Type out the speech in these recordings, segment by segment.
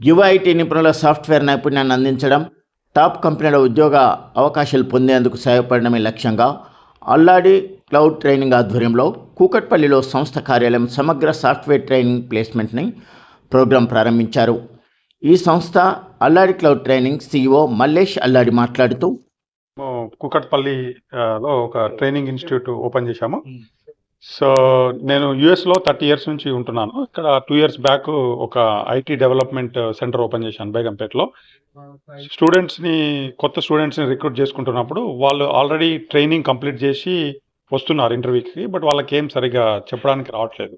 యువ ఐటీ నిపుణుల సాఫ్ట్వేర్ నైపుణ్యాన్ని అందించడం టాప్ కంపెనీల ఉద్యోగ అవకాశాలు పొందేందుకు సహాయపడడమే లక్ష్యంగా అల్లాడి క్లౌడ్ ట్రైనింగ్ ఆధ్వర్యంలో కూకట్పల్లిలో సంస్థ కార్యాలయం సమగ్ర సాఫ్ట్వేర్ ట్రైనింగ్ ప్లేస్మెంట్ని ప్రోగ్రాం ప్రారంభించారు. ఈ సంస్థ Alladi cloud training CEO Mallesh Alladi మాట్లాడుతూ మేము కుకట్పల్లి ఆ, లో ఒక ట్రైనింగ్ ఇన్స్టిట్యూట్ ఓపెన్ చేశాము. సో నేను యుఎస్లో థర్టీ ఇయర్స్ నుంచి ఉంటున్నాను. ఇక్కడ టూ ఇయర్స్ బ్యాక్ ఒక ఐటీ డెవలప్మెంట్ సెంటర్ ఓపెన్ చేశాను బేగంపేటలో. స్టూడెంట్స్ని కొత్త స్టూడెంట్స్ని రిక్రూట్ చేసుకుంటున్నప్పుడు వాళ్ళు ఆల్రెడీ ట్రైనింగ్ కంప్లీట్ చేసి వస్తున్నారు ఇంటర్వ్యూకి బట్ వాళ్ళకి ఏం సరిగా చెప్పడానికి రావట్లేదు.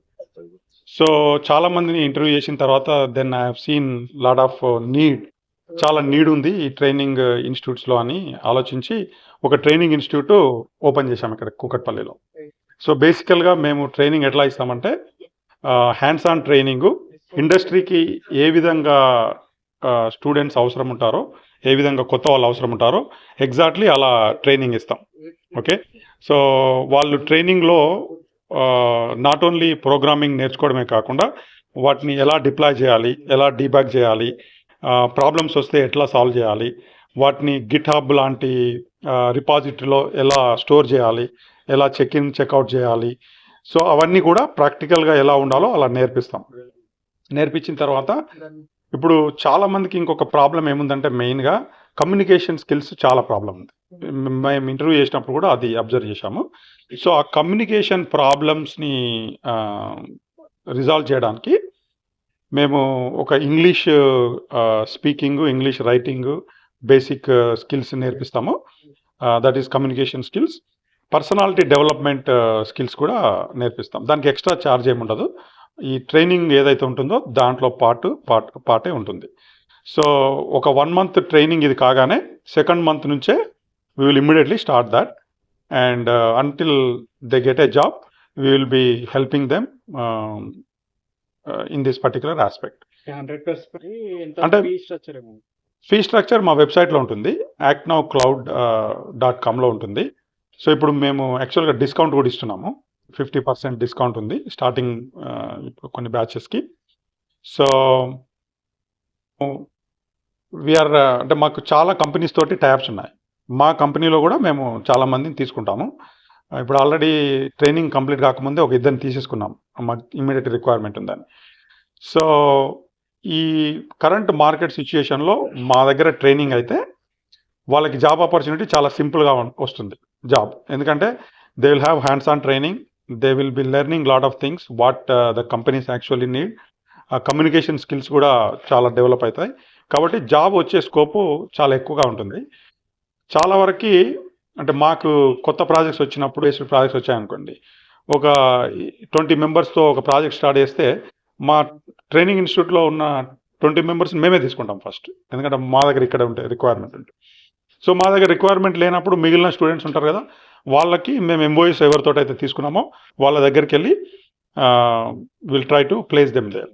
సో చాలా మందిని ఇంటర్వ్యూ చేసిన తర్వాత then I have seen lot of need చాలా నీడ్ ఉంది ఈ ట్రైనింగ్ ఇన్స్టిట్యూట్స్లో అని ఆలోచించి ఒక ట్రైనింగ్ ఇన్స్టిట్యూట్ ఓపెన్ చేశాం ఇక్కడ కూకట్పల్లిలో. సో బేసికల్గా మేము ట్రైనింగ్ ఎట్లా ఇస్తామంటే హ్యాండ్స్ ఆన్ ట్రైనింగు ఇండస్ట్రీకి ఏ విధంగా స్టూడెంట్స్ అవసరం ఉంటారో ఏ విధంగా కొత్త వాళ్ళు అవసరం ఉంటారో ఎగ్జాక్ట్లీ అలా ట్రైనింగ్ ఇస్తాం. ఓకే సో వాళ్ళు ట్రైనింగ్లో నాట్ ఓన్లీ ప్రోగ్రామింగ్ నేర్చుకోవడమే కాకుండా వాటిని ఎలా డిప్లాయ్ చేయాలి ఎలా డీబ్యాక్ చేయాలి ప్రాబ్లమ్స్ వస్తే ఎట్లా సాల్వ్ చేయాలి వాటిని గిట్ హబ్ లాంటి రిపాజిటరీలో ఎలా స్టోర్ చేయాలి ఎలా చెక్ ఇన్ చెక్అవుట్ చేయాలి. సో అవన్నీ కూడా ప్రాక్టికల్గా ఎలా ఉండాలో అలా నేర్పిస్తాం. నేర్పించిన తర్వాత ఇప్పుడు చాలా మందికి ఇంకొక ప్రాబ్లం ఏముందంటే మెయిన్గా కమ్యూనికేషన్ స్కిల్స్ చాలా ప్రాబ్లం ఉంది. మేము ఇంటర్వ్యూ చేసినప్పుడు కూడా అది అబ్జర్వ్ చేశాము. సో ఆ కమ్యూనికేషన్ ప్రాబ్లమ్స్ని రిజాల్వ్ చేయడానికి మేము ఒక English speaking English writing basic skills నేర్పిస్తాము. That is communication skills personality development skills కూడా నేర్పిస్తాం. దానికి ఎక్స్ట్రా ఛార్జ్ ఏమి ఉండదు. ఈ ట్రైనింగ్ ఏదైతే ఉంటుందో దాంట్లో పాటు పార్ట్ పార్టే ఉంటుంది. సో ఒక వన్ మంత్ ట్రైనింగ్ ఇది కాగానే సెకండ్ మంత్ నుంచే we will immediately start that and until they get a job we will be helping them in this particular aspect hundred percent ఎంత అంటే- ఫీ స్ట్రక్చర్ ఏమో? Fee structure మా వెబ్సైట్లో ఉంటుంది. Act now cloud dot కామ్లో ఉంటుంది. So ఇప్పుడు మేము యాక్చువల్గా డిస్కౌంట్ కూడా ఇస్తున్నాము. ఫిఫ్టీ పర్సెంట్ డిస్కౌంట్ ఉంది స్టార్టింగ్ ఇప్పుడు కొన్ని బ్యాచెస్కి సో వీఆర్ అంటే మాకు చాలా కంపెనీస్ తోటి ట్యాబ్స్ ఉన్నాయి. మా కంపెనీలో కూడా మేము చాలా మందిని తీసుకుంటాము. ఇప్పుడు ఆల్రెడీ ట్రైనింగ్ కంప్లీట్ కాకముందే ఒక ఇద్దరిని తీసేసుకున్నాం. మాకు ఇమ్మీడియట్ రిక్వైర్మెంట్ ఉందని. సో ఈ కరెంట్ మార్కెట్ సిచ్యుయేషన్లో మా దగ్గర ట్రైనింగ్ అయితే వాళ్ళకి జాబ్ ఆపర్చునిటీ చాలా సింపుల్గా వస్తుంది. జాబ్. ఎందుకంటే they will have hands on training they will be learning lot of things what the companies actually need communication skills కూడా చాలా డెవలప్ అవుతాయి కాబట్టి జాబ్ వచ్చే స్కోపు చాలా ఎక్కువగా ఉంటుంది. చాలా వరకు అంటే మాకు కొత్త ప్రాజెక్ట్స్ వచ్చినప్పుడు ఏసీ ప్రాజెక్ట్స్ వచ్చాయనుకోండి. ఒక ట్వంటీ మెంబర్స్తో ఒక ప్రాజెక్ట్ స్టార్ట్ చేస్తే మా ట్రైనింగ్ ఇన్స్టిట్యూట్లో ఉన్న ట్వంటీ మెంబర్స్ మేమే తీసుకుంటాం ఫస్ట్ ఎందుకంటే మా దగ్గర ఇక్కడ ఉంటే రిక్వైర్మెంట్ ఉంటుంది సో మా దగ్గర రిక్వైర్మెంట్ లేనప్పుడు మిగిలిన స్టూడెంట్స్ ఉంటారు కదా వాళ్ళకి మేము ఎంబోయిస్ ఎవరితో అయితే తీసుకున్నామో వాళ్ళ దగ్గరికి వెళ్ళి will try to place them there